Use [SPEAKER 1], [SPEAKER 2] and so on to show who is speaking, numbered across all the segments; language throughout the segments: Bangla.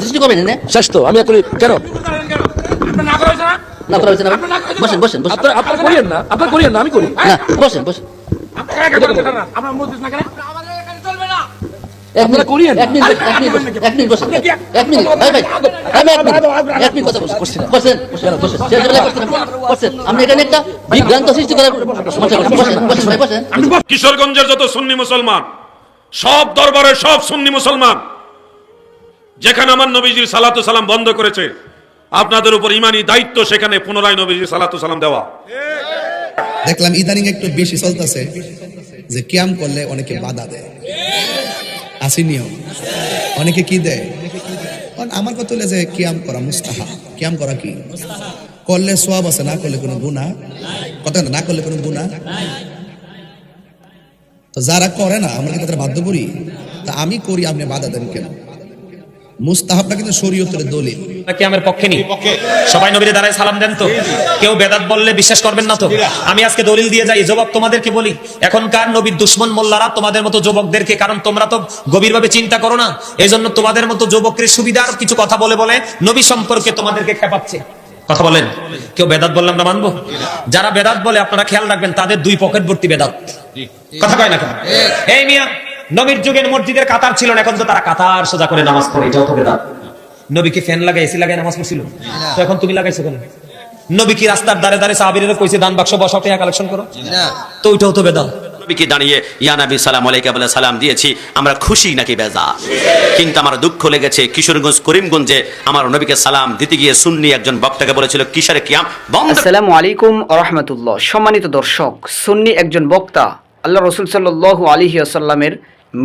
[SPEAKER 1] দৃষ্টি না।
[SPEAKER 2] শেষ তো আমি করি কেন?
[SPEAKER 1] না করা হয়েছে না? বসেন বসেন বসেন।
[SPEAKER 2] আপনার আপনার করিয়েন না আপনার করিয়েন না আমি করি।
[SPEAKER 1] না বসেন বসেন। এক
[SPEAKER 2] আপনারা
[SPEAKER 1] মিনিট,
[SPEAKER 2] করিয়েন।
[SPEAKER 1] এক মিনিট এক মিনিট বসেন, এক মিনিট বসেন। এক মিনিট ভাই ভাই আমি এক মিনিট এক মিনিট কথা বসেন বসেন। বসেন। বসেন শেষ বেলায় বসেন বসেন আপনি এখানে একটা বিভ্রান্ত সৃষ্টি করার সমস্যা করছেন বসেন বসেন। ভাই বসেন
[SPEAKER 3] কিশোরগঞ্জের যত সুন্নি মুসলমান সব দরবারে সব সুন্নি মুসলমান যেখানে আমার নবীজির সালাতু সালাম বন্ধ করেছে আপনাদের উপর ইমানি দায়িত্ব সেখানে পুনরায় নবীজির সালাতু সালাম দেওয়া।
[SPEAKER 4] দেখলাম ইদানিং একটু বেশি চলতেছে যে ক্যাম করলে অনেকে বাধা দেয়। আসি অনেকে কি দেয়? কারণ আমার কথা হলো যে ক্যাম করা মুস্তাহা ক্যাম করা কি? করলে সব আছে না করলে কোনো গুণা কথা না, করলে কোনো গুণা যারা করে না, আমরা কি তাদের বাধ্য করি? তা আমি করি, আপনি বাধা দেন কেন? মুস্তাহাবটা কিন্তু শরীয়তের দলিল।
[SPEAKER 5] কারণ তোমরা তো চিন্তা করো না। এই জন্য তোমাদের মতো সুবিধার কিছু কথা বলে বলে নবী সম্পর্কে তোমাদেরকে খেপাচ্ছে। কথা বলেন। কেউ বেদাত বললাম না মানবো? যারা বেদাত বলে, আপনারা খেয়াল রাখবেন, তাদের দুই পকেট ভর্তি বেদাত। কথা কয় না কেন? এই মিয়া নবীর যুগের মসজিদের কাতার ছিল না এখন তো তারা কাতার সোজা করে নামাজ পড়ে এটাও তো বেদাত। নবী কি ফ্যান লাগাই এসি লাগাই নামাজ পড়ছিল? তো এখন তুমি লাগাইছো কেন? নবী কি রাস্তার দ্বারে দ্বারে সাহাবীরা কইছে দান বাক্স বসাও টাকা কালেকশন করো? তো ওইটাও তো বেদাত।
[SPEAKER 6] নবীকে দাঁড়িয়ে ইয়া নবী সালাম আলাইকা বলে সালাম দিয়েছি আমরা খুশি নাকি বেজা? কিন্তু আমার দুঃখ লেগেছে কিশোরগঞ্জ করিমগঞ্জে আমার নবীকে সালাম দিতে গিয়ে সুন্নি একজন বক্তাকে বলেছিল কিশোরে কিয়াম
[SPEAKER 7] আসসালামু আলাইকুম রহমতুল্লাহ। সম্মানিত দর্শক সুন্নি একজন বক্তা আল্লাহ রসুল সাল্লু আলিহি আসাল্লামের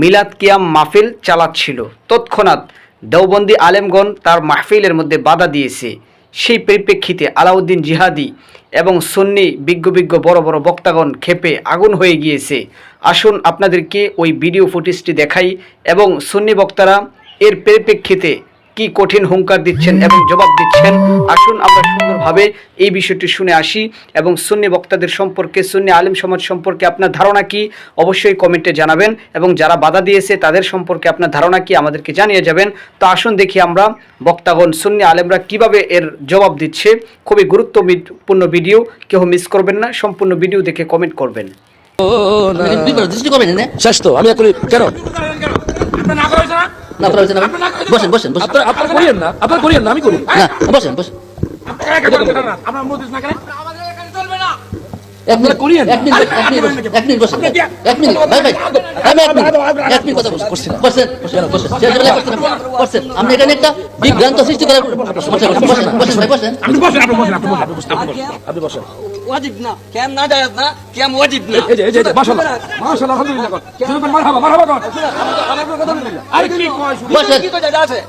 [SPEAKER 7] মিলাদ কিয়াম মাহফিল চালাচ্ছিল। তৎক্ষণাৎ দেওবন্দি আলেমগণ তার মাহফিলের মধ্যে বাধা দিয়েছে। সেই পরিপ্রেক্ষিতে আলাউদ্দিন জিহাদি এবং সুন্নি বিজ্ঞ বিজ্ঞ বড় বড় বক্তাগণ ক্ষেপে আগুন হয়ে গিয়েছে। আসুন আপনাদেরকে ওই ভিডিও ফুটেজটি দেখাই এবং সুন্নি বক্তারা এর পরিপ্রেক্ষিতে কি কঠিন হুঙ্কার দিচ্ছেন এবং জবাব দিচ্ছেন? আসুন আমরা সুন্দরভাবে এই বিষয়টি শুনে আসি এবং সুন্নি বক্তাদের সম্পর্কে সুন্নি আলিম সমাজ সম্পর্কে আপনার ধারণা কি? অবশ্যই কমেন্টে জানাবেন এবং যারা বাধা দিয়েছে তাদের সম্পর্কে আপনার ধারণা কি আমাদেরকে জানিয়ে যাবেন। তো আসুন দেখি আমরা বক্তাগণ সুন্নি আলেমরা কীভাবে এর জবাব দিচ্ছে। খুবই গুরুত্বপূর্ণ ভিডিও কেউ মিস করবেন না সম্পূর্ণ ভিডিও দেখে কমেন্ট করবেন।
[SPEAKER 2] শেষ তো আমি
[SPEAKER 1] না হয়েছে বসেন বসেন বসেন।
[SPEAKER 2] আপনার আপনার করিয়েন না আপনার করিয়েন না আমি করি।
[SPEAKER 1] না বসেন বসেন।
[SPEAKER 2] করিয়েন।
[SPEAKER 1] এক মিনিট এক মিনিট বসেন, এক মিনিট বসেন এক মিনিট ভাই ভাই আমি এক এক মিনিট কথা বসেন বসেন বসেন বসেন শেষ বেলায় বসেন বসেন আপনি এখানে একটা বিভ্রান্ত সৃষ্টি করার সমস্যা করছেন বসেন বসেন ভাই বসেন
[SPEAKER 2] আপনি বসেন
[SPEAKER 8] ওয়াজিব না কেম না যায় না কেম ওয়াজিব না
[SPEAKER 2] এই যে এই যে মাশাআল্লাহ মাশাআল্লাহ আলহামদুলিল্লাহ কর মারহাবা মারহাবা কর আরে কি কয়
[SPEAKER 8] কি তো জায়গা আছে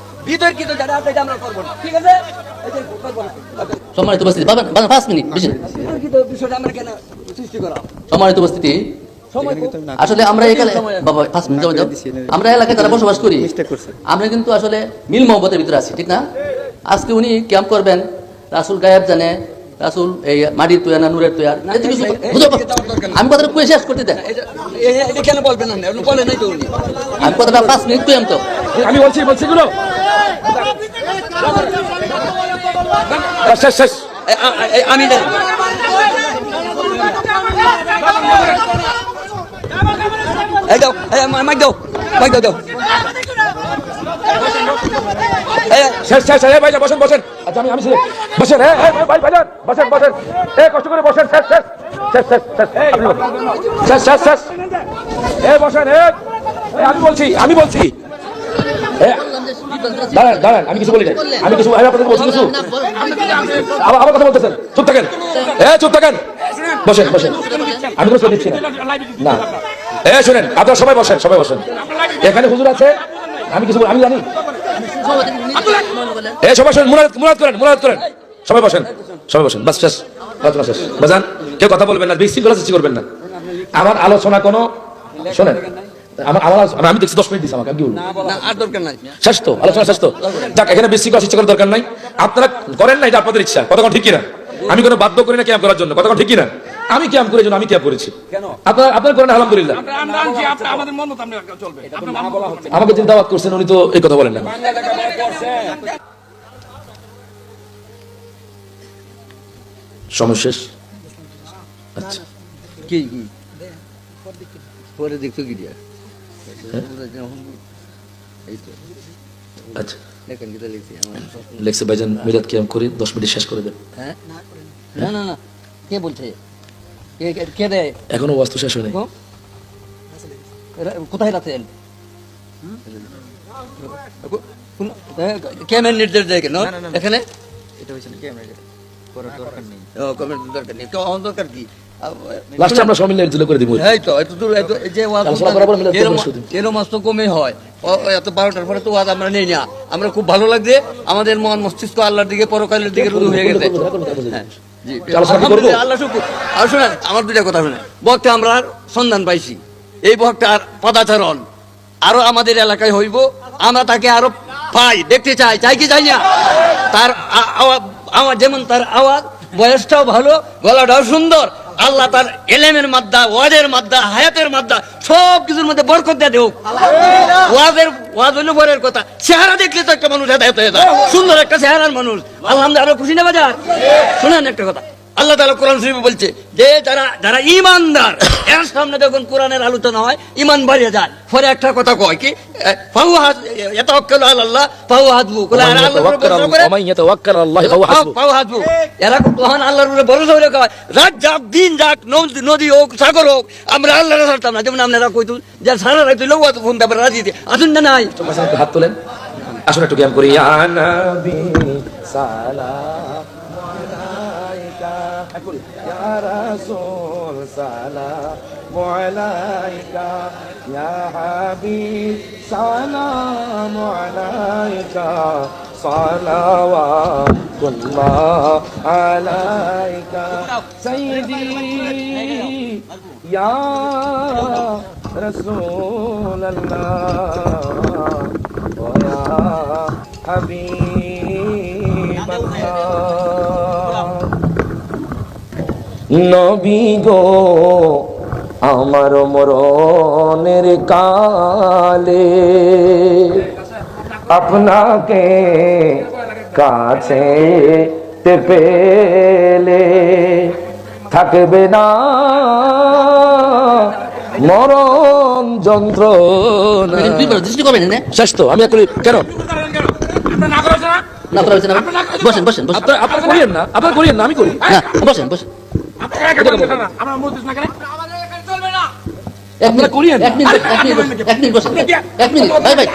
[SPEAKER 8] জায়গা আমরা করব না ঠিক আছে না
[SPEAKER 1] সম্মানিত উপস্থিতি পাঁচ মিনিট বেশি সম্মানিত উপস্থিতি আসলে আমরা এখানে বাবা পাঁচ মিনিট যাও। আমরা এলাকায় যারা বসবাস করি আমরা কিন্তু আসলে মিল মহব্বতের ভিতরে আছি ঠিক না? আজকে উনি ক্যাম্প করবেন রাসুল গায়েব জানে রাসুল এই মাটির তুয়ার না নূরের তুয়ার? আমি কথাটা কুয়ে শেষ করতে দেন?
[SPEAKER 8] কেন বলবেন না নাই তো উনি।
[SPEAKER 1] আমি কথাটা পাঁচ মিনিট কুয়াম তো?
[SPEAKER 2] আমি বলছি বলছি গুলো শেষ শেষ।
[SPEAKER 8] আমি এই দাও এই মাইক দাও মাইক দাও দাও।
[SPEAKER 2] বসেন বসেন। আচ্ছা আমি আমি বসেন হ্যাঁ ভাই বসেন বসেন। এ কষ্ট করে বসেন বসেন। আমি বলছি আমি বলছি। দাঁড়ান দাঁড়ান, আমি কিছু আমি কিছু থাকেন। থাকেন। বসেন বসেন। আমি না। আপনারা সবাই বসেন সবাই বসেন। এখানে হুজুর আছে। আমি কিছু আমি জানি। এ সবাই শোনেন মুরাদ মুরাদ করেন মুরাদ করেন। সবাই বসেন সবাই বসেন বাস শেষ আলোচনা শেষ। বাজান কেউ কথা বলবেন না বিশৃঙ্খলা সৃষ্টি করবেন না। আমার আলোচনা কোনো শোনেন আমার আমি দেখছি দশ মিনিট দিচ্ছি আমাকে আমি
[SPEAKER 8] দরকার নাই।
[SPEAKER 2] শেষ তো আলোচনা শেষ তো। যাক এখানে বিশৃঙ্খলা সৃষ্টি করার দরকার নাই। আপনারা করেন না এটা আপনাদের ইচ্ছা কতক্ষণ ঠিক কিনা? আমি কোনো বাধ্য করি না ক্যাম্প করার জন্য কতক্ষণ ঠিক কিনা? আমি ক্যাম্প করেছি আমি ক্যাম্প করেছি।
[SPEAKER 8] কেন?
[SPEAKER 2] আপনার আপনার করেন আলহামদুলিল্লাহ।
[SPEAKER 9] আমরা আনছি আপনি আমাদের মতো আপনি চলবে। আপনার
[SPEAKER 8] না বলা হচ্ছে।
[SPEAKER 2] আমাকে যিনি দাওয়াত করছেন উনি তো এই কথা বলেন না।
[SPEAKER 8] বাংলা
[SPEAKER 2] সময় শেষ? আচ্ছা।
[SPEAKER 8] কি কি? পরে দেখছ কি দিয়া
[SPEAKER 2] আচ্ছা।
[SPEAKER 8] লিখছি
[SPEAKER 2] ভাইজান মিলাদ ক্যাম্প করি দশ মিনিট শেষ করে দেন।
[SPEAKER 8] হ্যাঁ? না না না। কে বলছে? কে দেয়?
[SPEAKER 2] এখনও বাস্তু শেষ হয়নি।
[SPEAKER 8] কোথায় রাখেন নির্দেশ দেয় কেন? এখানে? ও, comment দরকার নেই। তো দরকার কি?
[SPEAKER 2] লাস্টে আমরা সব মিলে করে দিব।
[SPEAKER 8] এই তো, এত দূর, এত- যে ওয়াজ
[SPEAKER 2] আলোচনা করার পর মিলাদ
[SPEAKER 8] এরম-
[SPEAKER 2] করব শুধু।
[SPEAKER 8] এরম মাস তো কমই হয়। ও- ও এত বারোটার পরে তো ওয়াজ আমরা নেই না। আমরা খুব ভালো লাগছে। আমাদের মন মস্তিষ্ক আল্লাহর দিকে পরকালের দিকে রুজু হয়ে গেছে। আল্লাহ শুকুর। আর শুনেন আমার দুইটা কথা শুনে বক্তা আমরা সন্ধান পাইছি। এই বক্তার পদাচরণ। আরও আমাদের এলাকায় হইব। আমরা তাকে আরও পাই দেখতে চাই। চাই কি চাই না? তার আওয়াজ যেমন তার আওয়াজ বয়সটাও ভালো গলাটাও সুন্দর। আল্লাহ তার এলেমের মাদ্দা ওয়াজের মাদ্দা হায়াতের মাদ্দা সব কিছুর মধ্যে বরকত দিয়ে দেও ওয়াজের ওয়াজ হলো বরের কথা। চেহারা দেখলে তো একটা মানুষ হেদায়ত হয়ে যায়। সুন্দর একটা চেহারার মানুষ। আলহামদুলিল্লাহ আরও খুশি না বাজার? শুনেন একটা কথা। আল্লাহ তালা কোরআন শরীফে বলছে যে যারা যারা ইমানদার এর সামনে যখন কোরআনের আলোচনা হয় ইমান বাড়িয়ে যায়। পরে একটা কথা কয় কি ফাহু ইয়াতাওয়াক্কালু ফাহু
[SPEAKER 2] আল্লাহ ফাহুয়া হাসবু
[SPEAKER 8] পাও হাসবু এরা তখন আল্লাহর উপরে ভরসা করে কয় রাত যাক দিন যাক নদ- নদী হোক সাগর হোক আমরা আল্লাহর ছাড়তাম না। যেমন আপনারা কইতু যে সারা রাত লোক ফোন তারপরে রাজি আসুন না নাই।
[SPEAKER 2] একটু হাত তোলেন। আসুন একটু ক্যাম্প করি সালাম يا رسول سلام عليك يا حبيب سلام عليك صلوات الله عليك. سيدي يا رسول الله ويا حبيب الله. নবী গো আমার মরণের কালে আপনাকে কাছে পেলে থাকবে না মরণ যন্ত্র শেষ তো আমি করি কেন?
[SPEAKER 1] বসেন বসেন বসেন
[SPEAKER 2] আপনার আপনার করিয়েন না আপনার করিয়েন না আমি করি।
[SPEAKER 1] না বসেন বসেন।
[SPEAKER 9] একা বলছেন না। আমরা মজলিস না কেন? আমাদের এখানে চলবে না।
[SPEAKER 1] এক মিনিট। এক মিনিট এক মিনিট বসেন, এক মিনিট বসেন। এক মিনিট ভাই ভাই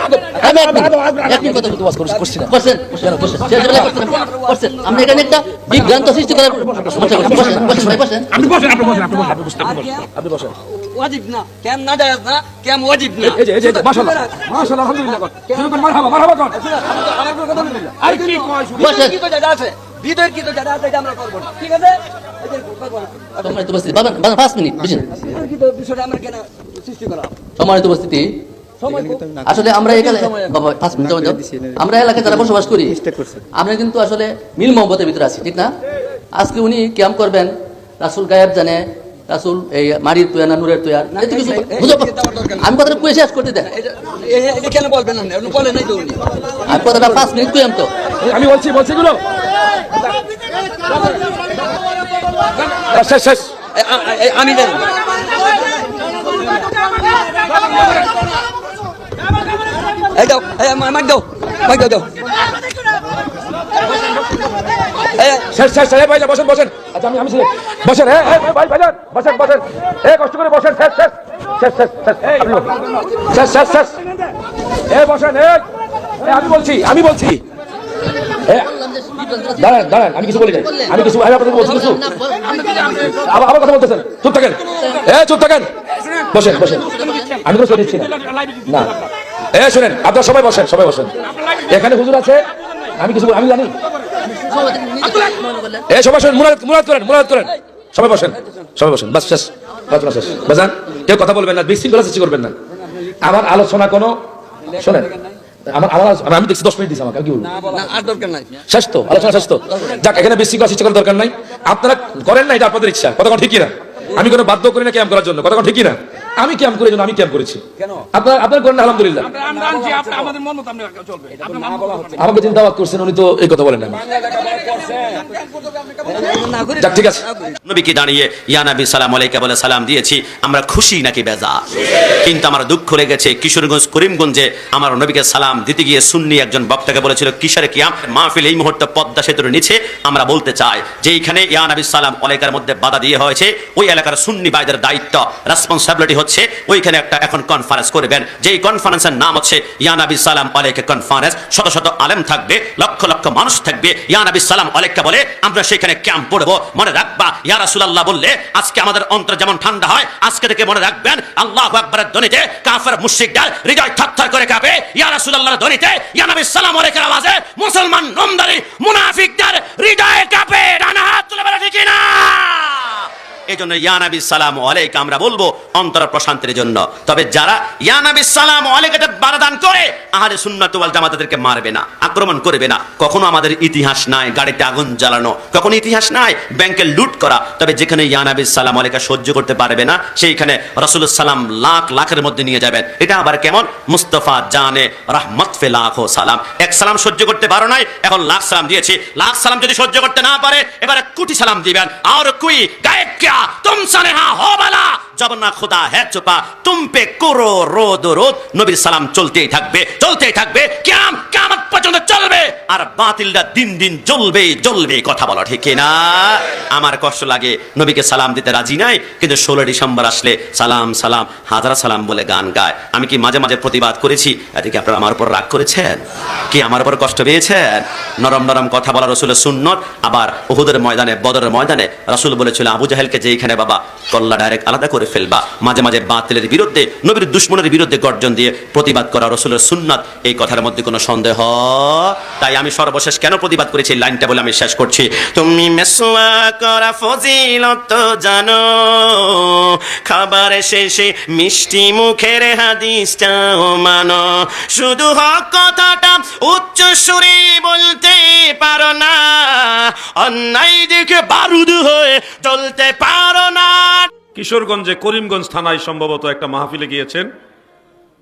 [SPEAKER 1] ভাই ভাই, এক মিনিট। এক মিনিট কথা বলতে
[SPEAKER 2] ওয়াজ করছি করছি না
[SPEAKER 1] বসেন বসেন বসেন। শেষ বেলা করছেন বসেন। আমরা এখানে একটা বিভ্রান্ত সৃষ্টি করার বসেন বসেন বসেন ভাই বসেন
[SPEAKER 9] আপনি বসেন আপনি বসেন আপনি বসেন। আপনি বসেন আপনি বসেন
[SPEAKER 2] আপনি বসেন।
[SPEAKER 8] ওয়াজিব না। কেন না যায় না কেন ওয়াজিব না।
[SPEAKER 2] এই যে এই যে মাশাআল্লাহ। মাশাআল্লাহ আলহামদুলিল্লাহ। কর কর মারহাবা মারহাবা কর।
[SPEAKER 9] আর কি কয়
[SPEAKER 1] বসেন।
[SPEAKER 8] কি তো যেটা আছে? বিদয়ের কি তো যেটা আছে আমরা করব না। ঠিক আছে?
[SPEAKER 1] আসলে আমরা এখানে বাবা পাঁচ মিনিট যাও, যাও। আমরা এলাকায় যারা বসবাস করি আমরা কিন্তু আসলে মিল মহব্বতের ভিতরে আছি ঠিক না? আজকে উনি ক্যাম্প করবেন রাসুল গায়েব জানে রাসুল এই মারির তুয়ানা নূরের তুয়ার? এত কিছু আমি কথাটা কুয়ে শেষ করতে দেন।
[SPEAKER 8] কেন বলবেন না আপনি বলেন নাই তো উনি।
[SPEAKER 1] আমি কথাটা পাঁচ মিনিট কুয়াম তো।
[SPEAKER 2] আমি বলছি বলছি গুলো শেষ শেষ।
[SPEAKER 8] এ- আ- এ- আমি জানি। এই দাও এই মা- মাইক দাও মাইক দাও দাও।
[SPEAKER 2] শেষ শেষ বসেন বসেন। আচ্ছা আমি আমি বসেন হ্যাঁ ভাই, ভাইজান, বসেন বসেন। এ, কষ্ট করে বসেন, শেষ শেষ শেষ শেষ শেষ। শেষ শেষ এ, বসেন, এ আমি বলছি আমি বলছি। আমি কিছু আমি কিছু আবার আবার কথা বলতেছেন। থাকেন। থাকেন। বসেন বসেন। আমি না। আপনারা সবাই বসেন সবাই বসেন। এখানে হুজুর আছে। আমি কিছু আমি জানি। এ সবাই শোনেন মুরাদ মুরাদ করেন মুরাদ করেন। সবাই বসেন সবাই বসেন বাস শেষ আলোচনা শেষ বাজান কেউ কথা বলবেন না বিশৃঙ্খলা সৃষ্টি করবেন না। আমার আলোচনা কোনো শোনেন আমার আমার আমি- দেখছি দশ মিনিট দিচ্ছি আমাকে কি বলব? শেষ তো আলোচনা শেষ তো। যাক এখানে বেশি কথা করার দরকার নাই। আপনারা করেন না এটা আপনাদের ইচ্ছা কথা ঠিকই না আমি কোনো বাধ্য করি না ক্যাম্প করার জন্য কথা ঠিকই না আমি ক্যাম্প জন্য আমি ক্যাম্প করেছি। আপনার আপনার করেন আলহামদুলিল্লাহ। আমাকে দাওয়াত করছেন উনি তো এই কথা বলেন না
[SPEAKER 8] না করি
[SPEAKER 2] যাক ঠিক আছে।
[SPEAKER 6] নবীকে দাঁড়িয়ে ইয়া নবী সালাম আলাইকা বলে সালাম দিয়েছি আমরা খুশি নাকি বেজা কিন্তু আমার দুঃখ লেগেছে কিশোরগঞ্জ করিমগঞ্জে আমার নবীকে সালাম দিতে গিয়ে সুন্নি একজন বক্তাকে বলেছিল কিশোরে কিয়াম? মাহফিল এই মুহূর্তে পদ্মা সেতুর নিচে। আমরা বলতে চাই যে এইখানে ইয়া নবী সালাম আলাইকার মধ্যে বাধা দিয়ে হয়েছে। ওই এলাকার সুন্নি বাইদের দায়িত্ব রেসপন্সিবিলিটি হচ্ছে ওইখানে একটা এখন কনফারেন্স করবেন। যেই কনফারেন্সের নাম হচ্ছে, ইয়া নবী সালাম আলাইকা কনফারেন্স শত শত আলেম থাকবে, লক্ষ লক্ষ মানুষ থাকবে। ইয়া নবী সালাম আলাইকা বলে, আমরা সেখানে ক্যাম্প পড়ব। মনে রাখবা, ইয়া রাসূলুল্লাহ বললে, আজকে আমাদের অন্তর যেমন ঠান্ডা হয়, আজকে থেকে মনে রাখবেন, আল্লাহু আকবারের ধ্বনিতে কাফের মুশরিকদের হৃদয় থরথর করে কাঁপে। ইয়া রাসূলুল্লাহর ধ্বনিতে, ইয়া নবী সালাম আলাইকার আওয়াজে মুসলমান নমদারি মুনাফিকদের হৃদয় কাঁপে। ডানা হাত তুলে বলে, ঠিক না এই ইয়ানাবি সালাম আলাইক আমরা বলব অন্তর প্রশান্তির জন্য। তবে যারা ইয়ানাবি সালাম আলাইকাতে বারাদান করে, আহলে সুন্নাত ওয়াল জামাতাদেরকে মারবে না, আক্রমণ করবে না। কখনো আমাদের ইতিহাস নাই, গাড়িতে আগুন জ্বালানো। কখনো ইতিহাস নাই, ব্যাংকে লুট করা। তবে যেখানে ইয়ানাবি সালাম আলাইকা সহ্য করতে পারবে না, সেইখানে রাসূলুল্লাহ সালাম লাখ লাখের মধ্যে নিয়ে যাবেন। এটা আবার কেমন? মুস্তফা জানে রহমত ফে লাখ সালাম। এক সালাম সহ্য করতে পারো নাই, এখন লাখ সালাম দিয়েছি। লাখ সালাম যদি সহ্য করতে না পারে, এবারে কোটি সালাম দিবেন। আর কুই গায়ে क्या तुम सनेहा हो बला জব না, খোদা হ্যাঁ চোপা, তুম পে করো রোদ রোদ। নবীর সালাম চলতেই থাকবে চলতেই থাকবে। কেম কামত পর্যন্ত চলবে। আর বাতিলটা দিন দিন জ্বলবে জ্বলবে, কথা বলো ঠিক না আমার কষ্ট লাগে, নবীকে সালাম দিতে রাজি নাই, কিন্তু ষোলো ডিসেম্বর আসলে সালাম সালাম, হাজার সালাম বলে গান গায়। আমি কি মাঝে মাঝে প্রতিবাদ করেছি? এদিকে আপনারা আমার উপর রাগ করেছেন? কি আমার উপর কষ্ট পেয়েছেন? নরম নরম কথা বলা রসুলের সুন্নত, আবার ওহুদের ময়দানে, বদরের ময়দানে রসুল বলেছিল, আবু জাহেলকে যেইখানে বাবা, কল্লা ডাইরেক্ট আলাদা করে ফেলবা। মাঝে মাঝে বাতিলের বিরুদ্ধে, নবীর দুশ্মনের বিরুদ্ধে গর্জন দিয়ে প্রতিবাদ করা রসুলের সুন্নাত, এই কথার মধ্যে কোনো সন্দেহ? তাই আমি সর্বশেষ কেন প্রতিবাদ করেছি? লাইনটা বলে আমি শেষ করছি। তুমি মেসোয়া করা ফজিলত জানো, খাবার শেষে মিষ্টি মুখের হাদিসটাও মানো। শুধু হক কথাটা উচ্চ সুরে বলতে পারো না, অন্যায় দেখে বারুদ হয়ে চলতে পারো না।
[SPEAKER 3] কিশোরগঞ্জে করিমগঞ্জ থানায় সম্ভবত একটা মাহফিলে গিয়েছেন।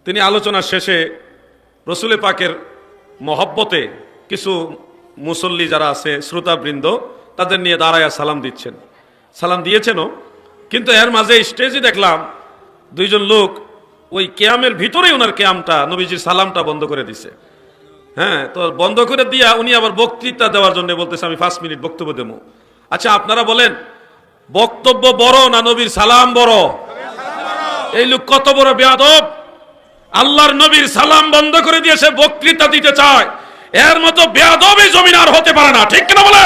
[SPEAKER 3] তিনি আলোচনার শেষে রসুলে পাকের মহব্বতে কিছু মুসল্লি যারা আছে, শ্রোতাবৃন্দ, তাদের নিয়ে দাঁড়ায়া সালাম দিচ্ছেন। সালাম দিয়েছেনও, কিন্তু এর মাঝে স্টেজে দেখলাম দুইজন লোক ওই কেয়ামের ভিতরেই ওনার ক্যামটা, নবীজির সালামটা বন্ধ করে দিছে। হ্যাঁ তো বন্ধ করে দিয়া উনি আবার বক্তৃতা দেওয়ার জন্য বলতেছে, আমি পাঁচ মিনিট বক্তব্য দেবো। আচ্ছা আপনারা বলেন বক্তব্য বড় না নবীর সালাম বড়? এই লোক কত বড় বেয়াদব? আল্লাহর নবীর সালাম বন্ধ করে দিয়ে সে বক্তৃতা দিতে চায়। এর মতো বেয়াদবই জমিন আর হতে পারে না, ঠিক কিনা বলে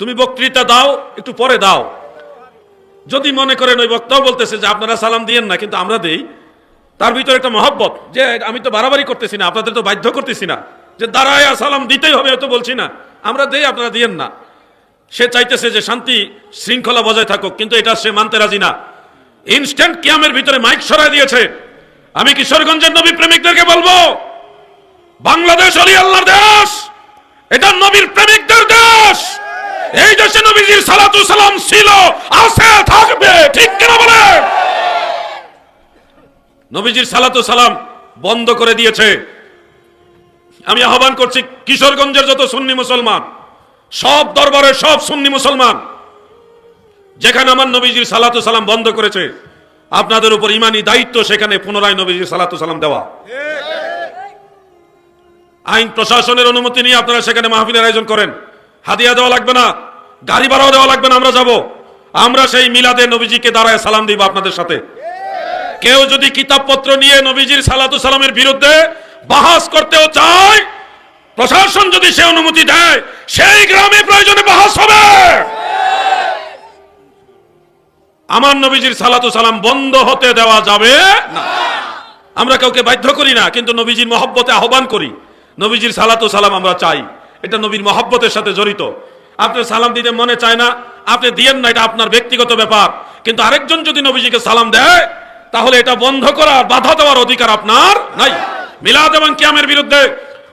[SPEAKER 3] তুমি বক্তৃতা দাও, একটু পরে দাও। যদি মনে করেন ওই বক্তাও বলতেছে যে আপনারা সালাম দিয়েন না, কিন্তু আমরা দেই। তার ভিতরে একটা মহব্বত, যে আমি তো বাড়াবাড়ি করতেছি না, আপনাদের তো বাধ্য করতেছি না। যে দাঁড়ায় সালাম দিতেই হবে তো বলছি না। আমরা দেই, আপনারা দিয়েন না। সে চাইতেছে যে শান্তি শৃঙ্খলা বজায় থাকুক, কিন্তু এটা সে মানতে রাজি না। ইনস্ট্যান্ট কিয়ামের ভিতরে মাইক সরাই দিয়েছে। আমি কিশোরগঞ্জের নবী প্রেমিকদেরকে বলব? বাংলাদেশ অলি আল্লাহর দেশ! এটা নবীর প্রেমিকদের দেশ! এই দেশে নবীজির সালাতু সালাম ছিল, আছে, থাকবে, ঠিক কিনা বলে? নবীজির সালাতু সালাম বন্ধ করে দিয়েছে। আমি আহ্বান করছি কিশোরগঞ্জের যত সুন্নি মুসলমান সব দরবারে সব সুন্নি মুসলমান। যেখানে আমার নবীজির সালাতু সালাম বন্ধ করেছে, আপনাদের উপর ইমানি দায়িত্ব সেখানে পুনরায় নবীজির সালাতু সালাম দেওয়া। আইন প্রশাসনের অনুমতি নিয়ে আপনারা সেখানে মাহফিলের আয়োজন করেন। হাদিয়া দেওয়া লাগবে না, গাড়ি ভাড়াও দেওয়া লাগবে না, আমরা যাব। আমরা সেই মিলাদে নবীজিকে দাঁড়ায় সালাম দিব আপনাদের সাথে। কেউ যদি কিতাবপত্র নিয়ে নবীজির সালাতু সালামের বিরুদ্ধে বাহাস করতেও চায় প্রশাসন যদি সে অনুমতি দেয়, সেই গ্রামে প্রয়োজনে বাহাস হবে। আমার নবীজির সালাতু সালাম বন্ধ হতে দেওয়া যাবে না। আমরা কাউকে বাধ্য করি না, কিন্তু নবীজির মহব্বতে আহ্বান করি। নবীজির সালাতু সালাম আমরা চাই। এটা নবীর মহব্বতের সাথে জড়িত। আপনি সালাম দিতে মনে চায় না, আপনি দিয়েন না, এটা আপনার ব্যক্তিগত ব্যাপার। কিন্তু আরেকজন যদি নবীজিকে সালাম দেয়, তাহলে এটা বন্ধ করার বাধা দেওয়ার অধিকার আপনার নাই। মিলাদ এবং কিয়ামের বিরুদ্ধে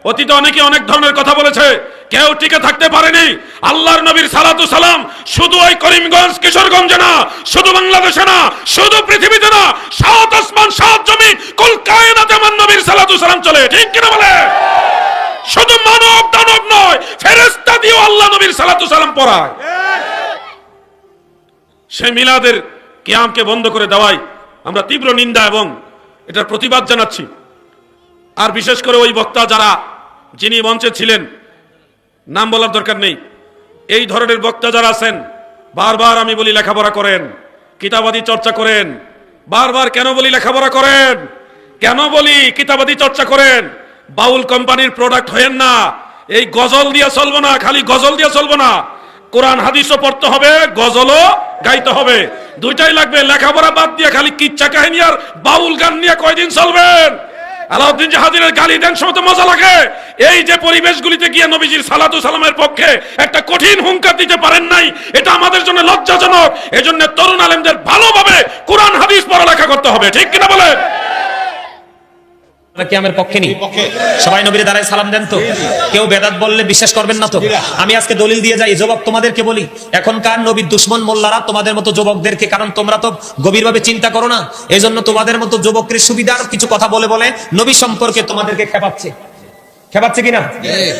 [SPEAKER 3] অতীতে অনেকে অনেক ধরনের কথা বলেছে। কেউ টিকে থাকতে পারেনি। আল্লাহর নবীর সালাতু সালাম শুধু ওই করিমগঞ্জ, কিশোরগঞ্জে না, শুধু বাংলাদেশে না, শুধু পৃথিবীতে না, সাত আসমান, সাত জমি কুল কায়নাতে আমার নবীর সালাতু সালাম চলে। ঠিক কিনা বলে? শুধু মানব দানব নয়, ফেরেশতা দিয়েও আল্লাহ নবীর সালাতু সালাম পড়ায়। সেই মিলাদের কিয়ামকে বন্ধ করে দেওয়াই আমরা তীব্র নিন্দা এবং এটার প্রতিবাদ জানাচ্ছি। আর বিশেষ করে ওই বক্তা যারা যিনি মঞ্চে ছিলেন, নাম বলার দরকার নেই। এই ধরনের বক্তা যারা আছেন, বারবার আমি বলি লেখাপড়া করেন, কিতাবাদি চর্চা করেন, বারবার কেন বলি লেখাপড়া করেন? কেন বলি কিতাবাদি চর্চা করেন? বাউল কোম্পানির প্রোডাক্ট হয়েন না। এই গজল দিয়ে চলবো না, খালি গজল দিয়ে চলবো না। কোরআন হাদিসও পড়তে হবে, গজলও গাইতে হবে। দুইটাই লাগবে, লেখাপড়া বাদ দিয়ে খালি কিচ্ছা কাহিনী আর বাউল গান নিয়ে কয়দিন চলবেন? আলাউদ্দিন জাহাদিনের গালি দেন সময় মজা লাগে। এই যে পরিবেশগুলিতে গিয়ে নবীজির সালাতু সালামের পক্ষে একটা কঠিন হুঙ্কার দিতে পারেন নাই, এটা আমাদের জন্য লজ্জাজনক। এজন্য তরুণ আলেমদের ভালোভাবে কোরআন, হাদিস পড়ালেখা করতে হবে, ঠিক কিনা বলেন?
[SPEAKER 5] কিয়ামের পক্ষে নেই? সবাই নবীর দ্বারাই সালাম দেন তো। কেউ বেদাত বললে বিশ্বাস করবেন না তো। আমি আজকে দলিল দিয়ে যাই, যুবক তোমাদেরকে বলি। এখনকার নবীর দুশ্মন মোল্লারা তোমাদের মতো যুবকদেরকে, কারণ তোমরা তো গভীরভাবে চিন্তা করো না। এই জন্য তোমাদের মতো যুবকের সুবিধার কিছু কথা বলে বলে নবী সম্পর্কে তোমাদেরকে খেপাচ্ছে। খেপাচ্ছে কিনা?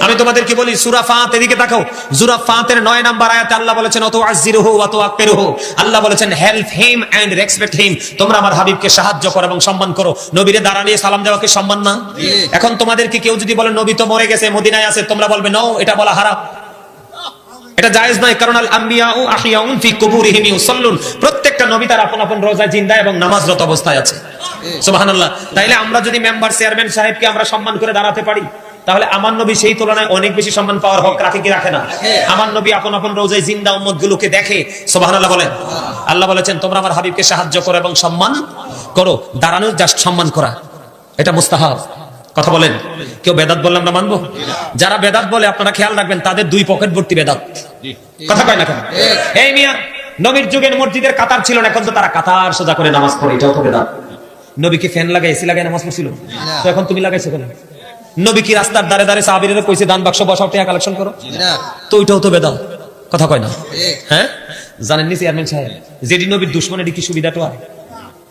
[SPEAKER 5] আমি তোমাদেরকে বলি সুরা ফাত এদিকে তাকাও। সুরা ফাতের নয় নাম্বার আয়াতে আল্লাহ বলেছেন অত আজিরহু অত আকবেরহু আল্লাহ বলেছেন help him and respect him তোমরা আমার হাবিবকে সাহায্য করো এবং সম্মান করো। নবীরে দাঁড়ানিয়ে সালাম দেওয়াকে সম্মান না? এখন তোমাদেরকে কেউ যদি বলে নবী তো মরে গেছে মদিনায় আছে তোমরা বলবে নো এটা বলা হারাম। এটা জায়েজ নয় কারণ আল আম্বিয়াউ আহিয়াউন ফি কুবুরিহিম ইউসাল্লুন। প্রত্যেকটা নবী তার আপন আপন রোজায় জিন্দা এবং নামাজরত অবস্থায় আছে। সুবহানাল্লাহ। তাইলে আমরা যদি মেম্বার চেয়ারম্যান সাহেবকে আমরা সম্মান করে দাঁড়াতে পারি? তাহলে আমার নবী সেই তুলনায় অনেক বেশি সম্মান পাওয়ার হক রাখে কি রাখে না? আমার নবী আপন আপন রোজায় জিন্দা উম্মত গুলোকে দেখে সুবহানাল্লাহ বলেন আল্লাহ বলেছেন তোমরা আমার হাবিবকে সাহায্য করো এবং সম্মান করো। দাঁড়ানোর জাস্ট সম্মান করা। এটা মুস্তাহাব। কথা বলেন। কেউ বেদাত বললাম না মানবো? যারা বেদাত বলে আপনারা খেয়াল রাখবেন তাদের দুই পকেট ভর্তি বেদাত। কথা কয় না কেন? এই মিয়া নবীর যুগের মসজিদের কাতার ছিল না এখন তো তারা কাতার সোজা করে নামাজ পড়ে এটাও তো বেদাত। নবী কি ফ্যান লাগাই এসি লাগাই নামাজ পড়ছিল? তো এখন তুমি লাগাইছো কেন? নবী কি রাস্তার দ্বারে দ্বারে সাহাবীরা কইছে দান বাক্স বসাও টাকা কালেকশন করো? তো ওইটাও তো বেদাত। কথা কয় না? হ্যাঁ? জানেন নি চেয়ারম্যান সাহেব? যেটি নবীর দুশ্মনের কি সুবিধাটা হয়?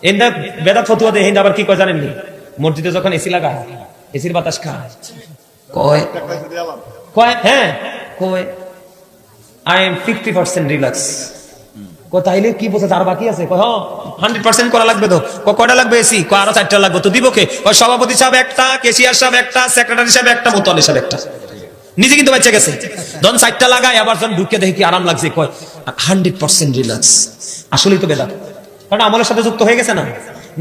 [SPEAKER 5] এন্দা বেদাত ফতুয়া দেয় আবার কি কয় জানেননি? মসজিদে যখন এসি লাগায় এসির বাতাস খায়। কয়? কয় হ্যাঁ? কয় I am fifty percent relax তাইলে কি আর বাকি আছে? হান্ড্রেড পার্সেন্ট করা লাগবে তো? কয়টা লাগবে এসি? আরও চারটা লাগবে তো সভাপতি সাহেব একটা কেশিয়ার সাহেব একটা, সেক্রেটারি সাহেব একটা সাহেব একটা। নিজে কিন্তু গেছে। ধন লাগায়, আবার ঢুকে দেখে কি আরাম লাগছে। কয়, হান্ড্রেড পার্সেন্ট রিল্যাক্স। আসলেই তো বেদা কারণ আমলের সাথে যুক্ত হয়ে গেছে না?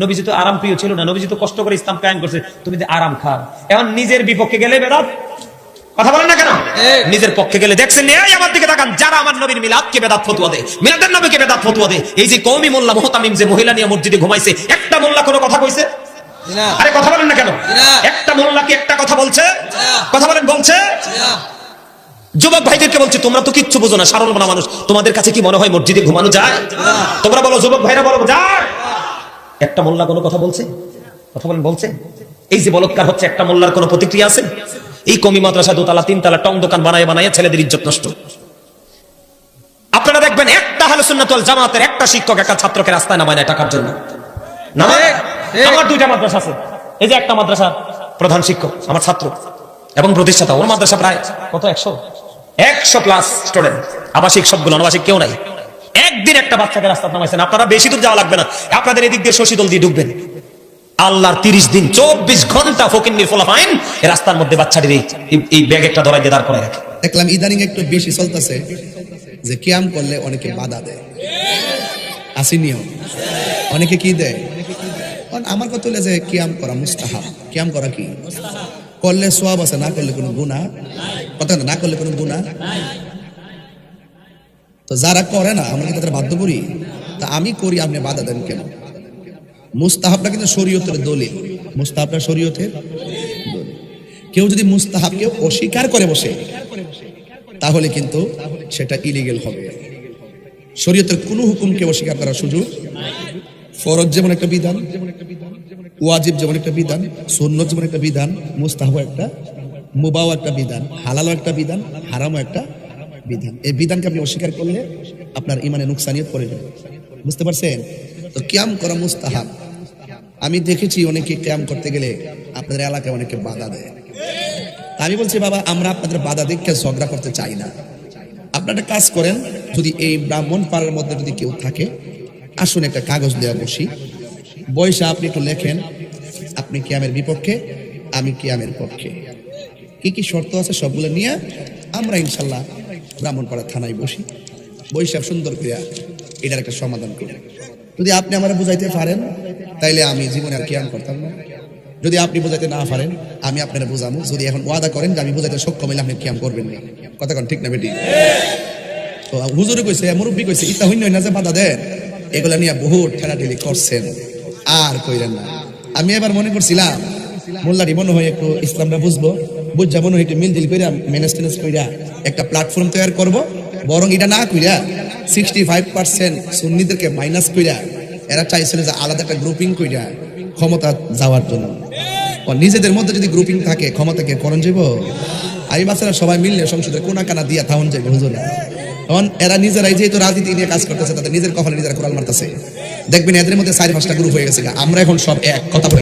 [SPEAKER 5] নবীজি তো আরাম প্রিয় ছিল না। নবীজি তো কষ্ট করে ইসলাম কায়েম করছে। তুমি আরাম খাও। এখন নিজের বিপক্ষে গেলে বেদাত? কথা বলেন না কেন? নিজের পক্ষে গেলে দেখছেন এই আমার দিকে তাকান। যারা আমার নবীর মিলাদকে বেদাত ফতুয়া দেয় মিলাদের নবীকে বেদাত ফতুয়া দেয় এই যে কওমি মোল্লা মোহতামিম যে মহিলা নিয়ে মসজিদে ঘুমাইছে একটা মোল্লা কোনো কথা কইছে? আরে কথা বলেন না কেন? একটা মোল্লা কি একটা কথা বলছে? কথা বলেন বলছে? যুবক ভাইদেরকে বলছি তোমরা তো কিচ্ছু বোঝো না সারল মনা মানুষ। তোমাদের কাছে কি মনে হয় মসজিদে ঘুমানো যায়? তোমরা বলো যুবক ভাইরা বলো যায়। একটা মোল্লা কোনো কথা বলছে? কথা বলেন বলছে? এই যে বলৎকার হচ্ছে একটা মোল্লার কোনো প্রতিক্রিয়া আছে? এই কমি মাদ্রাসা দোতলা তিনতলা টং দোকান বানায় বানায় ছেলেদের ইজ্জত নষ্ট। আপনারা দেখবেন একটা হালে সুন্নাতুল জামাতের একটা শিক্ষক একটা ছাত্রকে রাস্তায় নামায় না টাকার জন্য। নামায়? আমার দুইটা মাদ্রাসা আছে। এই যে একটা মাদ্রাসা প্রধান শিক্ষক আমার ছাত্র এবং প্রতিষ্ঠাতা ওর মাদ্রাসা প্রায় কত একশো? একশো প্লাস স্টুডেন্ট আবাসিক সবগুলো অনাবাসিক কেউ নাই। একদিন একটা বাচ্চাকে রাস্তা নামাইছেন। আপনারা বেশি দূর যাওয়া লাগবে না। আপনাদের এদিক দিয়ে শশীদল দিয়ে ঢুকবেন আল্লাহর তিরিশ দিন, চব্বিশ ঘণ্টা ফকির নির্ফলা ফাইন রাস্তার মধ্যে বাচ্চাটির এই- এই ব্যাগেরটা ধরাই দাঁড় করে রাখে।
[SPEAKER 4] দেখলাম ইদানিং একটু বেশি চলতেছে যে কিয়াম করলে অনেকে বাধা দেয়। আসিনিও অনেকে কি দেয়? আমার কথা হলো যে কিয়াম করা মুস্তাহাব। কিয়াম করা কি? করলে সোয়াব আছে, না করলে কোনো গুণা কথা না করলে কোনো গুণা তো যারা করে না, আমরা কি তাদের বাধ্য করি? তা আমি করি, আপনি বাধা দেন কেন? মুস্তাহাবটা কিন্তু শরীয়তের দলিল। মুস্তাহাবটা শরীয়তের কেউ যদি মুস্তাহাবকে অস্বীকার করে বসে, তাহলে কিন্তু সেটা ইলিগেল হবে। শরীয়তের কোনো হুকুমকে অস্বীকার করার সুযোগ ফরজ যেমন একটা বিধান, ওয়াজিব যেমন একটা বিধান, সুন্নত যেমন একটা বিধান মুস্তাহব একটা, মুবাও একটা বিধান, হালালও একটা বিধান, হারামও একটা বিধান। এই বিধানকে আপনি অস্বীকার করলে আপনার ইমানে নুকসানিয়ত পড়ে যাবে। বুঝতে পারছেন? তো ক্যাম করা মুস্তাহাব আমি দেখেছি অনেকে ক্যাম করতে গেলে আপনাদের এলাকায় অনেকে বাধা দেয়। আমি বলছি, বাবা, আমরা আপনাদের বাধা দেখে ঝগড়া করতে চাই না। আপনারা একটা কাজ করেন, যদি এই ব্রাহ্মণ পাড়ার মধ্যে যদি কেউ থাকে, আসুন একটা কাগজ দেওয়া বসি। বয়সে আপনি একটু লেখেন, আপনি কিয়ামের বিপক্ষে, আমি কিয়ামের পক্ষে। কি কি শর্ত আছে সবগুলো নিয়ে আমরা ইনশাল্লাহ ব্রাহ্মণপাড়া থানায় বসি। বৈশাখ সুন্দর ক্রিয়া এটার একটা সমাধান করি। যদি আপনি আমার বুঝাইতে পারেন তাইলে আমি জীবনে আর কিয়াম করতাম না। যদি আপনি বোঝাইতে না পারেন, আমি আপনারা বোঝাবো যদি এখন ওয়াদা করেন যে আমি বোঝাইতে সক্ষম হইলে আপনি কিয়াম করবেন না। কথা কোন ঠিক না বেটি? তো হুজুরে কইছে, মুরব্বী কইছে, ইতা হইন না যে বাধা দেন। এগুলা নিয়ে বহু ঠেলাঠেলি করছেন। আর কইলেন না। আমি এবার মনে করছিলাম, মোল্লারি মনে হয় একটু ইসলামটা বুঝব। বুঝা মনে হয় একটু মিলদিল কইরা ম্যানেজ টেনেজ কইরা একটা প্ল্যাটফর্ম তৈরি করব। বরং এটা না কইরা সিক্সটি ফাইভ পার্সেন্ট সুন্নিদেরকে মাইনাস কইরা এরা চাইছিল যে আলাদা একটা গ্রুপিং কইরা ক্ষমতা যাওয়ার জন্য। নিজেদের মধ্যে যদি গ্রুপিং থাকে ক্ষমতাকে করণ যাইব? আমি বাচ্চারা সবাই মিললে সংসদে কোনা কানা দিয়ে থাউন যাবে হুজুরে। তখন এরা নিজেরাই যেহেতু রাজনীতি নিয়ে কাজ করতেছে, তাদের নিজের কপালে নিজেরা কোরআন মারতেছে। দেখবেন এদের মধ্যে চারি পাঁচটা গ্রুপ হয়ে গেছে আমরা এখন সব এক। কথা